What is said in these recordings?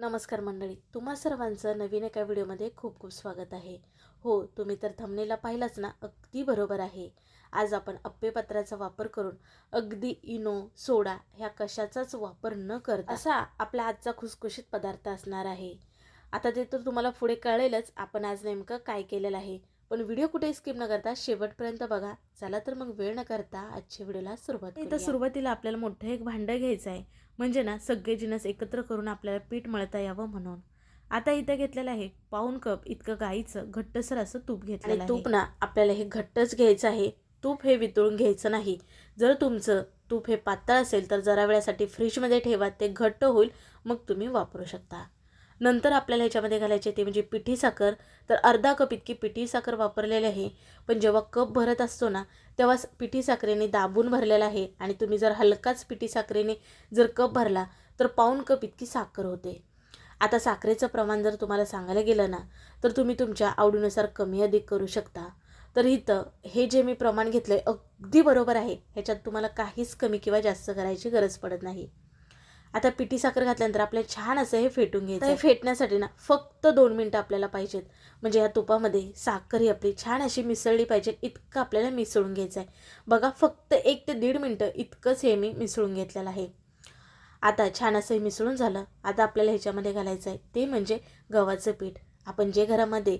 नमस्कार मंडळी तुम्हा सर्वांचं नवीन एका व्हिडिओमध्ये खूप खूप स्वागत आहे. हो तुम्ही तर थंबनेला पाहिलाच ना अगदी बरोबर आहे. आज आपण अप्पेपत्राचा वापर करून अगदी इनो सोडा ह्या कशाचाच वापर न करता असा आपला आजचा खुसखुशीत पदार्थ असणार आहे. आता ते तर तुम्हाला पुढे कळेलच आपण आज नेमकं काय केलेलं आहे. पण व्हिडिओ कुठे स्किप न करता शेवटपर्यंत बघा. चला तर मग वेळ न करता आजच्या व्हिडिओला सुरुवात इथं सुरुवातीला आपल्याला मोठं एक भांडं घ्यायचं आहे. म्हणजे ना सगळे जिनस एकत्र करून आपल्याला पीठ मळता यावं म्हणून. आता इथं घेतलेलं आहे पाऊन कप इतकं गाईचं घट्टसर असं तूप घेतलेलं आहे तूप ना आपल्याला हे घट्टच घ्यायचं आहे. तूप हे वितळून घ्यायचं नाही. जर तुमचं तूप हे पातळ असेल तर जरा वेळासाठी फ्रीजमध्ये ठेवा. ते घट्ट होईल मग तुम्ही वापरू शकता. नंतर आपल्याला ह्याच्यामध्ये घालायचे ते म्हणजे पिठी साखर. तर अर्धा कप इतकी पिठी साखर वापरलेली आहे. पण जेव्हा कप भरत असतो ना तेव्हा पिठी साखरेने दाबून भरलेला आहे. आणि तुम्ही जर हलकाच पिठी साखरेने जर कप भरला तर पाऊन कप इतकी साखर होते. आता साखरेचं प्रमाण जर तुम्हाला सांगायला गेलं ना तर तुम्ही तुमच्या आवडीनुसार कमी अधिक करू शकता. तर इथं हे जे मी प्रमाण घेतलं आहे अगदी बरोबर आहे. ह्याच्यात तुम्हाला काहीच कमी किंवा जास्त करायची गरज पडत नाही. आता पिठी साखर घातल्यानंतर आपल्याला छान असं हे फेटून घ्यायचं हे फेटण्यासाठी ना फक्त दोन मिनटं आपल्याला पाहिजेत. म्हणजे या तुपामध्ये साखर ही आपली छान अशी मिसळली पाहिजे इतकं आपल्याला मिसळून घ्यायचं आहे बघा फक्त एक ते दीड मिनटं इतकंच हे मी मिसळून घेतलेलं आहे. आता छान असं हे मिसळून झालं. आता आपल्याला ह्याच्यामध्ये घालायचं आहे ते म्हणजे गव्हाचं पीठ. आपण जे घरामध्ये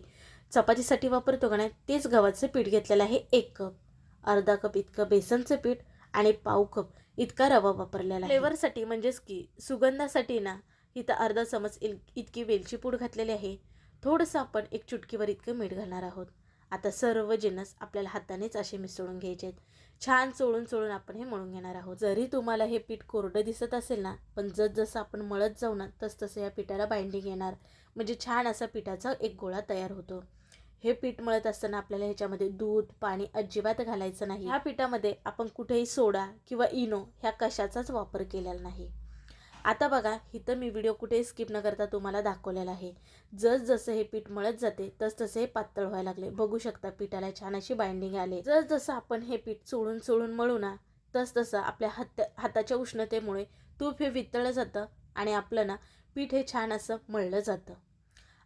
चपातीसाठी वापरतो का नाही तेच गव्हाचं पीठ घेतलेलं आहे एक कप. अर्धा कप इतकं बेसनचं पीठ आणि पाव कप. इतका रवा वापरलेला आहे. फ्लेवरसाठी म्हणजेच की सुगंधासाठी ना इथं अर्धा चमच इल इतकी वेलची पूड घातलेली आहे. थोडंसं आपण एक चुटकीवर इतकं मीठ घालणार आहोत. आता सर्व जिन्नस आपल्याला हातानेच असे मिसळून घ्यायचे आहेत. छान चोळून चोळून आपण हे मळून घेणार आहोत. जरी तुम्हाला हे पीठ कोरडं दिसत असेल ना पण जसजसं आपण मळत जाऊ ना तसतसं या पिठाला बाइंडिंग येणार. म्हणजे छान असा पिठाचा एक गोळा तयार होतो. हे पीठ मळत असताना आपल्याला ह्याच्यामध्ये दूध पाणी अजिबात घालायचं नाही. ह्या पिठामध्ये आपण कुठेही सोडा किंवा इनो ह्या कशाचाच वापर केलेला नाही. आता बघा इथं मी व्हिडिओ कुठेही स्किप न करता तुम्हाला दाखवलेला आहे. जस जसं हे पीठ मळत जाते तस तसे हे पातळ व्हायला लागले. बघू शकता पिठाला छान अशी बाइंडिंग आले जस जसं आपण हे पीठ चोळून चोळून मळू ना तस तसं आपल्या हात हाताच्या उष्णतेमुळे तूप हे वितळलं जातं आणि आपलं ना पीठ हे छान असं मळलं जातं.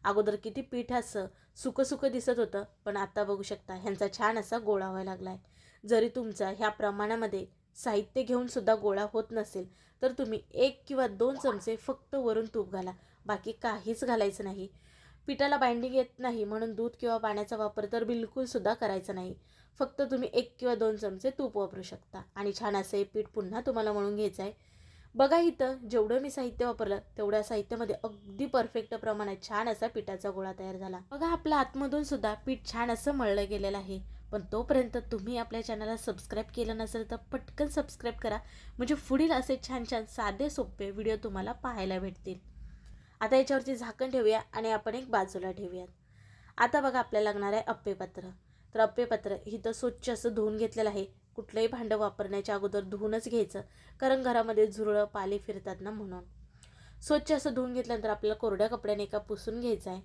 अगोदर किती पीठ असं सुकं दिसत होतं पण आता बघू शकता ह्यांचा छान असा गोळा व्हायला लागला आहे जरी तुमचा ह्या प्रमाणामध्ये साहित्य घेऊन सुद्धा गोळा होत नसेल तर तुम्ही एक किंवा दोन चमचे फक्त वरून तूप घाला. बाकी काहीच घालायचं नाही. पिठाला बाइंडिंग येत नाही म्हणून दूध किंवा पाण्याचा वापर तर बिलकुल सुद्धा करायचा नाही. फक्त तुम्ही एक किंवा दोन चमचे तूप वापरू शकता. आणि छान असं हे पीठ पुन्हा तुम्हाला म्हणून घ्यायचं आहे बघा इथं जेवढं मी साहित्य वापरलं तेवढ्या साहित्यामध्ये अगदी परफेक्ट प्रमाणात छान असा पिठाचा गोळा तयार झाला. बघा आपल्या आतमधून सुद्धा पीठ छान असं मळलं गेलेलं आहे. पण तोपर्यंत तुम्ही आपल्या चॅनलला सबस्क्राईब केलं नसेल तर पटकन सबस्क्राईब करा. म्हणजे पुढील असे छान छान साधे सोपे व्हिडिओ तुम्हाला पाहायला भेटतील. आता याच्यावरती झाकण ठेवूया आणि आपण एक बाजूला ठेवूयात. आता बघा आपल्याला लागणार आहे अप्पेपत्र. तर अप्पेपत्र इथं स्वच्छ असं धुवून घेतलेलं आहे. कुठलंही भांडं वापरण्याच्या अगोदर धुवूनच घ्यायचं. कारण घरामध्ये झुरळं पाले फिरतात ना म्हणून. स्वच्छ असं धुवून घेतल्यानंतर आपल्याला कोरड्या कपड्याने एका पुसून घ्यायचं आहे.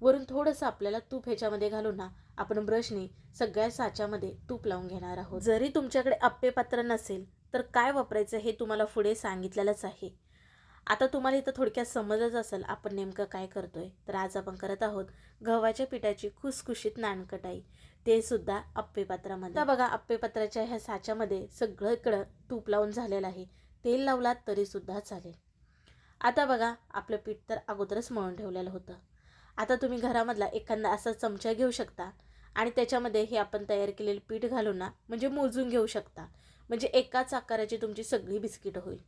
वरून थोडंसं आपल्याला तूप ह्याच्यामध्ये घालून ना आपण ब्रशने सगळ्या साच्यामध्ये तूप लावून घेणार आहोत. जरी तुमच्याकडे अप्पे पात्र नसेल तर काय वापरायचं हे तुम्हाला पुढे सांगितलेलंच आहे. आता तुम्हाला इथं थोडक्यात समजच असेल आपण नेमकं काय करतोय. तर आज आपण करत आहोत गव्हाच्या पिठाची खुसखुशीत नानकटाई. ते सुद्धा आप्पेपात्रामध्ये बघा आप्पेपात्राच्या ह्या साच्यामध्ये सगळीकडं तूप लावून झालेलं आहे. तेल लावलात तरी सुद्धा चालेल. आता बघा आपलं पीठ तर अगोदरच मळून ठेवलेलं होतं. आता तुम्ही घरामधला एखादा असा चमचा घेऊ शकता आणि त्याच्यामध्ये हे आपण तयार केलेलं पीठ घालून ना म्हणजे मोजून घेऊ शकता. म्हणजे एकाच आकाराची तुमची सगळी बिस्किट होईल.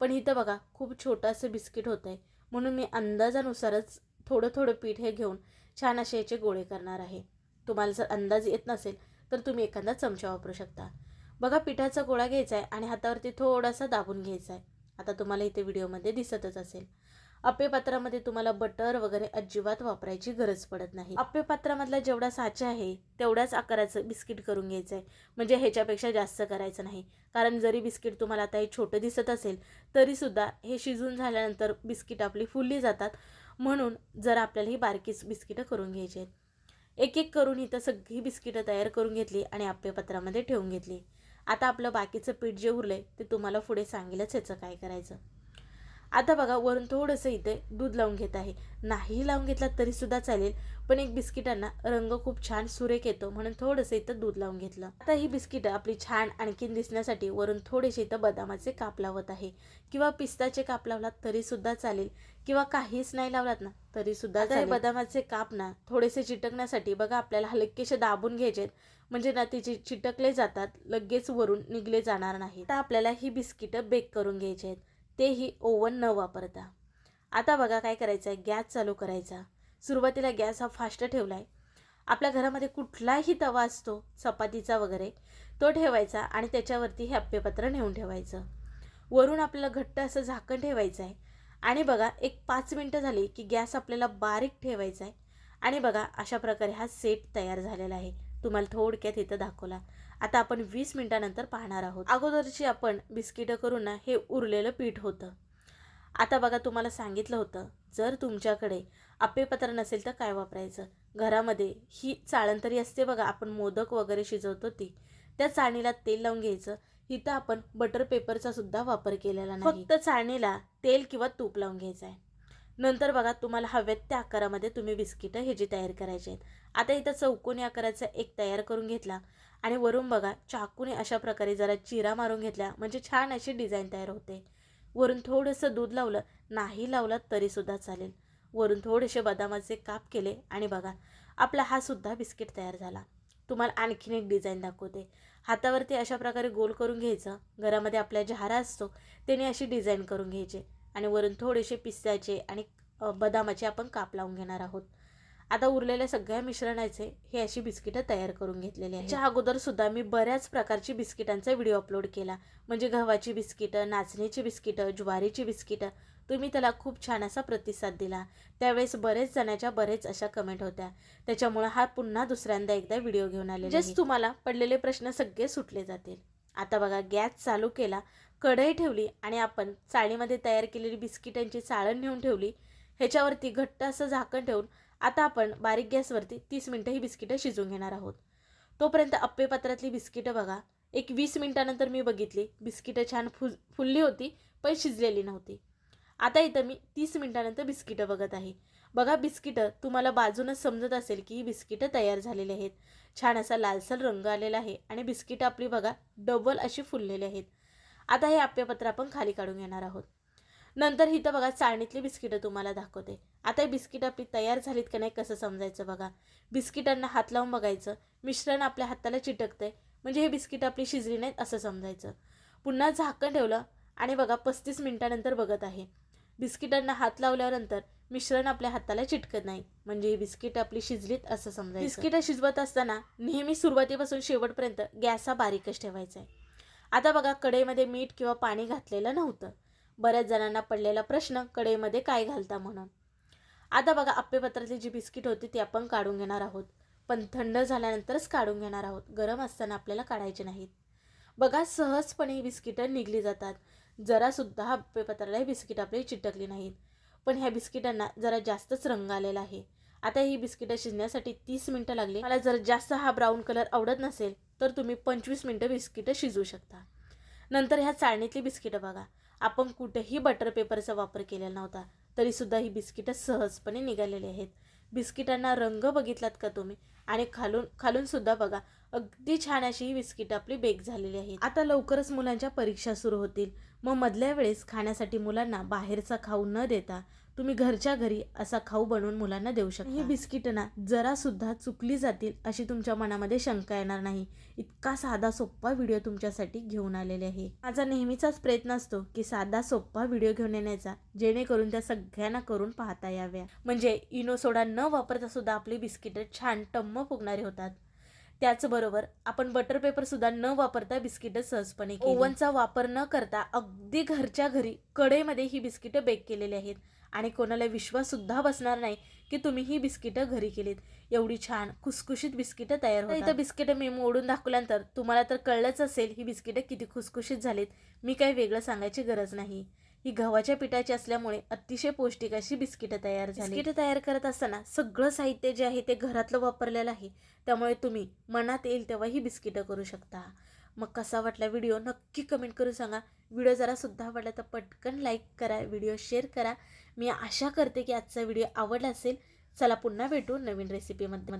पण इथं बघा खूप छोटंसं बिस्किट होतं आहे म्हणून मी अंदाजानुसारच थोडं थोडं पीठ हे घेऊन छान असे याचे गोळे करणार आहे. तुम्हाला जर अंदाज येत नसेल तर तुम्ही एखादा चमचा वापरू शकता. बघा पिठाचा गोळा घ्यायचा आहे आणि हातावरती थोडासा दाबून घ्यायचा आहे आता तुम्हाला इथे व्हिडिओमध्ये दिसतच असेल. अप्पे पात्रामध्ये तुम्हाला बटर वगैरे अजिबात वापरायची गरज पडत नाही. अप्पे पात्रामधला जेवढा साचा आहे तेवढ्याच आकाराचं बिस्किट करून घ्यायचं आहे म्हणजे ह्याच्यापेक्षा जास्त करायचं नाही. कारण जरी बिस्किट तुम्हाला आता हे छोटं दिसत असेल तरीसुद्धा हे शिजून झाल्यानंतर बिस्किट आपली फुलली जातात. म्हणून जर आपल्याला ही बारकीच बिस्किटं करून घ्यायची आहेत. एक एक करून इथं सगळी बिस्किटं तयार करून घेतली आणि आप्यपत्रामध्ये ठेवून घेतली. आता आपलं बाकीचं पीठ जे उरलं आहे ते तुम्हाला पुढे सांगेलच ह्याचं काय करायचं. आता बघा वरून थोडंसं इथे दूध लावून घेत आहे. नाही लावून घेतला तरीसुद्धा चालेल पण एक बिस्किटांना रंग खूप छान सुरेख येतो म्हणून थोडंसं इथं दूध लावून घेतलं. आता ही बिस्किटं आपली छान आणखीन दिसण्यासाठी वरून थोडेसे इथं बदामाचे काप लावत आहे. किंवा पिस्ताचे काप लावलात तरीसुद्धा चालेल किंवा काहीच नाही लावलात ना तरीसुद्धा आता हे चालेल. बदामाचे काप ना थोडेसे चिटकण्यासाठी बघा आपल्याला हलकेसे दाबून घ्यायचे म्हणजे ना ते चि- चिटकले जातात लगेच वरून निघले जाणार नाही आता आपल्याला ही बिस्किटं बेक करून घ्यायची आहेत. तेही ओव्हन न वापरता. आता बघा काय करायचं आहे गॅस चालू करायचा. सुरुवातीला गॅस हा फास्ट ठेवला आहे आपल्या घरामध्ये कुठलाही तवा असतो चपातीचा वगैरे तो ठेवायचा आणि त्याच्यावरती हे अप्पेपत्र नेऊन ठेवायचं. वरून आपल्याला घट्ट असं झाकण ठेवायचं आहे आणि बघा एक पाच मिनटं झाली की गॅस आपल्याला बारीक ठेवायचा आहे. आणि बघा अशा प्रकारे हा सेट तयार झालेला आहे. तुम्हाला थोडक्यात इथं दाखवला. आता आपण वीस मिनटानंतर पाहणार आहोत. अगोदरची आपण बिस्किटं करून ना हे उरलेलं पीठ होतं. आता बघा तुम्हाला सांगितलं होतं जर तुमच्याकडे अपेपत्र नसेल तर काय वापरायचं? घरामध्ये ही चाळण तरी असते बघा आपण मोदक वगैरे शिजवतो ती. त्या चाळणीला तेल लावून घ्यायचं. इथं आपण बटर पेपरचा सुद्धा वापर केलेला नाही. फक्त चाळणीला तेल किंवा तूप लावून घ्यायचं आहे. नंतर बघा तुम्हाला हव्यात त्या आकारामध्ये तुम्ही बिस्किटं हे तयार करायचे आहेत. आता इथं चौकोनी आकाराचा एक तयार करून घेतला. आणि वरून बघा चाकूने अशा प्रकारे जरा चिरा मारून घेतल्या. म्हणजे छान अशी डिझाईन तयार होते. वरून थोडंसं दूध लावलं. नाही लावलं तरीसुद्धा चालेल. वरून थोडेसे बदामाचे काप केले. आणि बघा आपला हा सुद्धा बिस्किट तयार झाला. तुम्हाला आणखीन एक डिझाईन दाखवते. हातावरती अशा प्रकारे गोल करून घ्यायचं. घरामध्ये आपल्या जहारा असतो त्याने अशी डिझाईन करून घ्यायचे. आणि वरून थोडेसे पिस्त्याचे आणि बदामाचे आपण काप लावून घेणार आहोत. आता उरलेल्या सगळ्या मिश्रणाचे हे अशी बिस्किटं तयार करून घेतलेली आहे त्याच्या अगोदर सुद्धा मी बऱ्याच प्रकारची बिस्किटांचा व्हिडिओ अपलोड केला. म्हणजे गव्हाची बिस्किटं नाचणीची बिस्किटं ज्वारीची बिस्किटं तुम्ही त्याला खूप छान असा प्रतिसाद दिला. त्यावेळेस बरेच जणाच्या बरेच अशा कमेंट होत्या. त्याच्यामुळे हा पुन्हा दुसऱ्यांदा एकदा व्हिडिओ घेऊन आले जस्ट तुम्हाला पडलेले प्रश्न सगळे सुटले जातील. आता बघा गॅस चालू केला कढई ठेवली आणि आपण चाळीमध्ये तयार केलेली बिस्किटांची चाळण नेऊन ठेवली. ह्याच्यावरती घट्ट असं झाकण ठेवून आता आपण बारीक गॅसवरती तीस मिनटं ही बिस्किटं शिजून घेणार आहोत. तोपर्यंत अप्पेपात्रातली बिस्किटं बघा. एक वीस मिनिटानंतर मी बघितली. बिस्किटं छान फुल फुलली होती पण शिजलेली नव्हती. आता इथं मी तीस मिनिटानंतर बिस्किटं बघत आहे. बघा बिस्किटं तुम्हाला बाजूनच समजत असेल की ही बिस्किटं तयार झालेली आहेत. छान असा लालसर रंग आलेला आहे आणि बिस्किटं आपली बघा डबल अशी फुललेली आहेत. आता हे आप्यपत्र आपण खाली काढून घेणार आहोत. नंतर इथं बघा चाळणीतली बिस्किटं तुम्हाला दाखवते. आता ही बिस्किटं आपली तयार झालीत का नाही कसं समजायचं बघा. बिस्किटांना हात लावून बघायचं. मिश्रण आपल्या हाताला चिटकतंय. म्हणजे हे बिस्किट आपली शिजली नाहीत असं समजायचं. पुन्हा झाकण ठेवलं आणि बघा पस्तीस मिनिटानंतर बघत आहे. बिस्किटांना हात लावल्यानंतर मिश्रण आपल्या हाताला चिटकत नाही. म्हणजे ही बिस्किट आपली शिजलीत असं समजायचं. बिस्किटं शिजवत असताना नेहमी सुरुवातीपासून शेवटपर्यंत गॅस हा बारीकच ठेवायचा आहे. आता बघा कढईमध्ये मीठ किंवा पाणी घातलेलं नव्हतं. बऱ्याच जणांना पडलेला प्रश्न कढईमध्ये काय घालता म्हणून. आता बघा आप्पेपत्रातली जी बिस्किट होती ती आपण काढून घेणार आहोत. पण थंड झाल्यानंतरच काढून घेणार आहोत. गरम असताना आपल्याला काढायचे नाहीत. बघा सहजपणे ही बिस्किटं निघली जातात. जरासुद्धा आप्पेपत्राला ही बिस्किट आपले चिटकली नाहीत. पण ह्या बिस्किटांना जरा जास्तच रंग आलेला आहे. आता ही बिस्किटं शिजण्यासाठी तीस मिनटं लागली. मला जर जास्त हा ब्राऊन कलर आवडत नसेल तर तुम्ही पंचवीस मिनटं बिस्किटं शिजवू शकता. नंतर ह्या चाळणीतली बिस्किटं बघा. आपण कुठेही बटर पेपरचा वापर केलेला नव्हता तरीसुद्धा ही बिस्किटं सहजपणे निघालेली आहेत. बिस्किटांना रंग बघितलात का तुम्ही? आणि खालून खालून सुद्धा बघा. अगदी छान अशी ही बिस्किटं आपली बेक झालेली आहे आता लवकरच मुलांच्या परीक्षा सुरू होतील. मग मधल्या वेळेस खाण्यासाठी मुलांना बाहेरचा खाऊ न देता तुम्ही घरच्या घरी असा खाऊ बनवून मुलांना देऊ शकता. ही बिस्किटं ना जरा सुद्धा चुकली जातील अशी तुमच्या मनामध्ये शंका येणार नाही. इतका साधा सोप्पा व्हिडिओ तुमच्यासाठी घेऊन आलेले आहे. माझा नेहमीचाच प्रयत्न असतो की साधा सोप्पा व्हिडिओ घेऊन येण्याचा जेणेकरून त्या सगळ्यांना करून पाहता याव्या. म्हणजे इनो सोडा न वापरता सुद्धा आपली बिस्किटं छान टम्म फुगणारी होतात. त्याचबरोबर आपण बटर पेपर सुद्धा न वापरता बिस्किटं सहजपणे ओव्हनचा वापर न करता अगदी घरच्या घरी कढईमध्ये ही बिस्किटं बेक केलेली आहेत. आणि कोणाला विश्वास सुद्धा बसणार नाही की तुम्ही ही बिस्किटं घरी केलीत. एवढी छान खुसखुशीत बिस्किटं तयार होतात इथं बिस्किटं मी मोडून दाखवल्यानंतर तुम्हाला तर कळलंच असेल ही बिस्किटं किती खुसखुशीत झालीत. मी काही वेगळं सांगायची गरज नाही. ही गव्हाच्या पिठाची असल्यामुळे अतिशय पौष्टिक अशी बिस्किटं तयार झाली बिस्किटं तयार करत असताना सगळं साहित्य जे आहे ते घरातलं वापरलेलं आहे. त्यामुळे तुम्ही मनात येईल तेव्हा ही बिस्किटं करू शकता. मग कसा वाटला व्हिडिओ नक्की कमेंट करून सांगा. व्हिडिओ जरासुद्धा आवडला तर पटकन लाईक करा व्हिडिओ शेअर करा मी आशा करते की आजचा व्हिडिओ आवडला असेल चला पुन्हा भेटू नवीन रेसिपीमध्ये